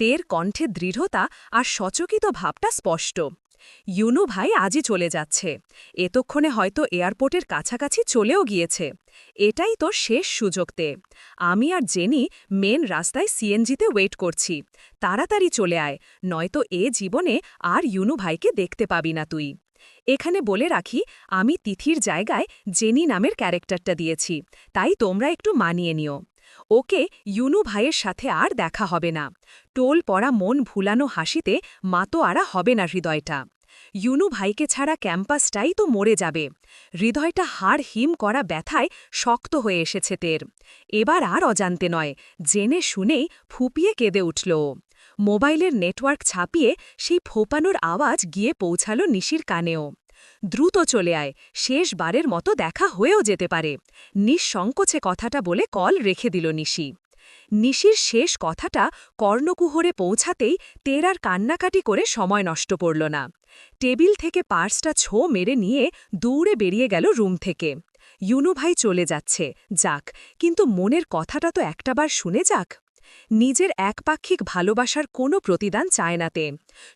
তের কণ্ঠে দৃঢ়তা আর সচকিত ভাবটা স্পষ্ট। ইউনু ভাই আজই চলে যাচ্ছে। এতক্ষণে হয়তো এয়ারপোর্টের কাছাকাছি চলেও গিয়েছে। এটাই তো শেষ সুযোগতে আমি আর জেনি মেন রাস্তায় সিএনজিতে ওয়েট করছি। তাড়াতাড়ি চলে আয়, নয়তো এ জীবনে আর ইউনু ভাইকে দেখতে পাবি না তুই। এখানে বলে রাখি, আমি তিথির জায়গায় জেনি নামের ক্যারেক্টারটা দিয়েছি। তাই তোমরা একটু মানিয়ে নিও। ওকে ইউনু ভাইয়ের সাথে আর দেখা হবে না। টোল পড়া মন ভুলানো হাসিতে মাতো আরা হবে না হৃদয়টা। ইউনু ভাইকে ছাড়া ক্যাম্পাসটাই তো মরে যাবে। হৃদয়টা হাড় হিম করা ব্যথায় শক্ত হয়ে এসেছে তের। এবার আর অজান্তে নয়, জেনে শুনেই ফুপিয়ে কেঁদে উঠল। মোবাইলের নেটওয়ার্ক ছাপিয়ে সেই ফোপানোর আওয়াজ গিয়ে পৌঁছালো নিশির কানেও দ্রুত চলে আয়, শেষবারের মতো দেখা হয়েও যেতে পারে। নিঃসংকোচে কথাটা বলে কল রেখে দিল নিশি। নিশির শেষ কথাটা কর্ণকুহরে পৌঁছাতেই তেরার কান্নাকাটি করে সময় নষ্ট করল না। টেবিল থেকে পার্সটা ছো মেরে নিয়ে দৌড়ে বেরিয়ে গেল রুম থেকে। ইউনু ভাই চলে যাচ্ছে, যাক, কিন্তু মনের কথাটা তো একটাবার শুনে যাক। নিজের একপাক্ষিক ভালোবাসার কোনো প্রতিদান চায় না তে।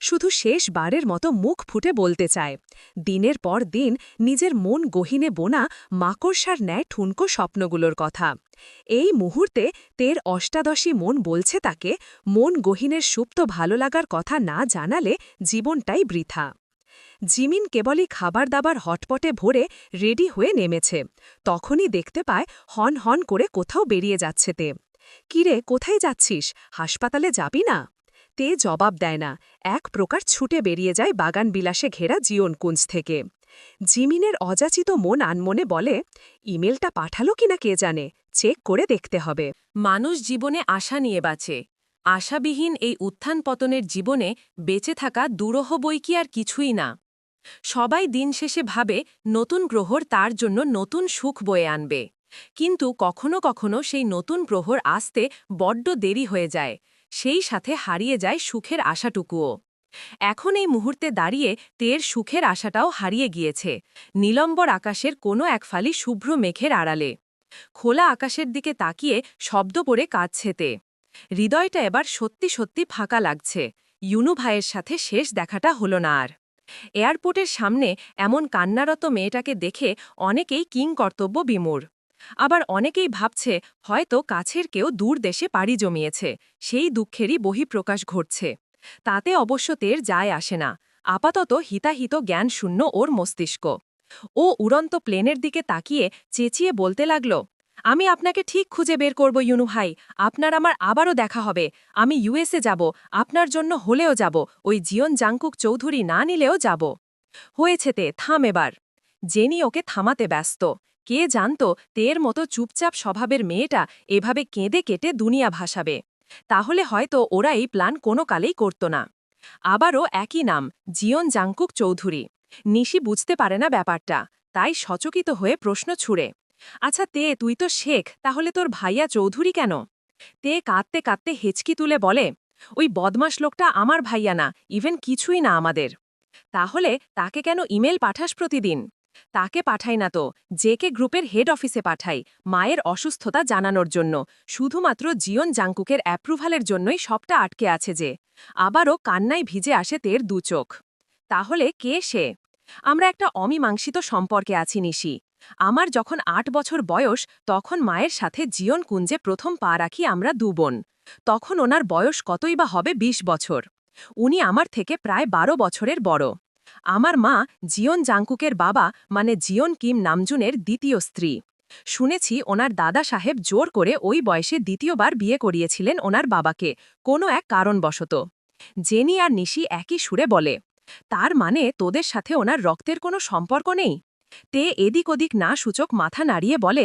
শুধু শেষবারের মতো মুখ ফুটে বলতে চায়। দিনের পর দিন নিজের মন গহিনে বোনা মাকড়সার ন্যায় ঠুনকো স্বপ্নগুলোর কথা। এই মুহূর্তে তের অষ্টাদশী মন বলছে তাকে, মন গহিনের সুপ্ত ভালো লাগার কথা না জানালে জীবনটাই বৃথা। জিমিন কেবলই খাবার দাবার হটপটে ভরে রেডি হয়ে নেমেছে। তখনই দেখতে পায় হন হন করে কোথাও বেরিয়ে যাচ্ছে তে। কিরে কোথায় যাচ্ছিস? হাসপাতালে যাবি না? তে জবাব দেয় না। এক প্রকার ছুটে বেরিয়ে যায় বাগান বিলাসে ঘেরা জিয়নকুঞ্জ থেকে। জিমিনের অযাচিত মন আনমনে বলে, ইমেলটা পাঠালো কিনা কে জানে? চেক করে দেখতে হবে। মানুষ জীবনে আশা নিয়ে বাঁচে। আশাবিহীন এই উত্থান পতনের জীবনে বেঁচে থাকা দুরহ বই কি আর কিছুই না। সবাই দিন শেষে ভাবে, নতুন গ্রহর তার জন্য নতুন সুখ বয়ে আনবে। কিন্তু কখনো কখনো সেই নতুন প্রহর আসতে বড্ড দেরি হয়ে যায়, সেই সাথে হারিয়ে যায় সুখের আশাটুকুও। এখন এই মুহূর্তে দাঁড়িয়ে তের সুখের আশাটাও হারিয়ে গিয়েছে, নীলম্বর আকাশের কোনো এক ফালি শুভ্র মেঘের আড়ালে। খোলা আকাশের দিকে তাকিয়ে শব্দ পড়ে কাঁদছে তে। হৃদয়টা এবার সত্যি সত্যি ফাঁকা লাগছে, ইউনু ভাইয়ের সাথে শেষ দেখাটা হলো না আর। এয়ারপোর্টের সামনে এমন কান্নারত মেয়েটাকে দেখে অনেকেই কিং কর্তব্য বিমূর আবার অনেকেই ভাবছে, হয়তো কাছের কেউ দূর দেশে পাড়ি জমিয়েছে, সেই দুঃখেরই বহিঃপ্রকাশ ঘটছে। তাতে অবশ্য তের যায় আসে না। আপাতত হিতাহিত জ্ঞান শূন্য ওর মস্তিষ্ক। ও উড়ন্ত প্লেনের দিকে তাকিয়ে চেঁচিয়ে বলতে লাগল, আমি আপনাকে ঠিক খুঁজে বের করব, ইউনু ভাই। আপনার আমার আবারও দেখা হবে। আমি ইউএসএ যাব। আপনার জন্য হলেও যাব। ওই জিয়ন জাংকুক চৌধুরী না নিলেও যাব। হয়েছে তে, থাম এবার। জেনি ওকে থামাতে ব্যস্ত। কে জানত তের মতো চুপচাপ স্বভাবের মেয়েটা এভাবে কেঁদে কেটে দুনিয়া ভাসাবে? তাহলে হয়তো ওরা এই প্ল্যান কোনো কালেই করত না। আবারও একই নাম, জিয়ন জাংকুক চৌধুরী। নিশি বুঝতে পারে না ব্যাপারটা, তাই সচকিত হয়ে প্রশ্ন ছুড়ে। আচ্ছা তে, তুই তো শেখ, তাহলে তোর ভাইয়া চৌধুরী কেন? তে কাঁদতে কাঁদতে হেঁচকি তুলে বলে, ওই বদমাস লোকটা আমার ভাইয়া না, ইভেন কিছুই না আমাদের। তাহলে তাকে কেন ইমেল পাঠাস প্রতিদিন? তাকে পাঠাই না তো জেকে গ্রুপের হেড অফিসে পাঠাই, মায়ের অসুস্থতা জানানোর জন্য। শুধুমাত্র জিয়ন জাংকুকের অ্যাপ্রুভালের জন্যই সবটা আটকে আছে যে, আবারও কান্নায় ভিজে আসে তের দু চোখ। তাহলে কে সে? আমরা একটা অমীমাংসিত সম্পর্কে আছি নিশি। আমার যখন আট বছর বয়স, তখন মায়ের সাথে জিয়ন কুঞ্জে প্রথম পা রাখি আমরা দু বোন। তখন ওনার বয়স কতই বা হবে ২০ বছর। উনি আমার থেকে প্রায় বারো বছরের বড়। আমার মা জিয়ন জাংকুকের বাবা মানে জিয়ন কিম নামজুনের দ্বিতীয় স্ত্রী। শুনেছি ওনার দাদা সাহেব জোর করে ওই বয়সে দ্বিতীয়বার বিয়ে করিয়েছিলেন ওনার বাবাকে, কোনো এক কারণবশত। জেনি আর নিশি একই সুরে বলে, তার মানে তোদের সাথে ওনার রক্তের কোনো সম্পর্ক নেই? তে এদিক ওদিক না সূচক মাথা নাড়িয়ে বলে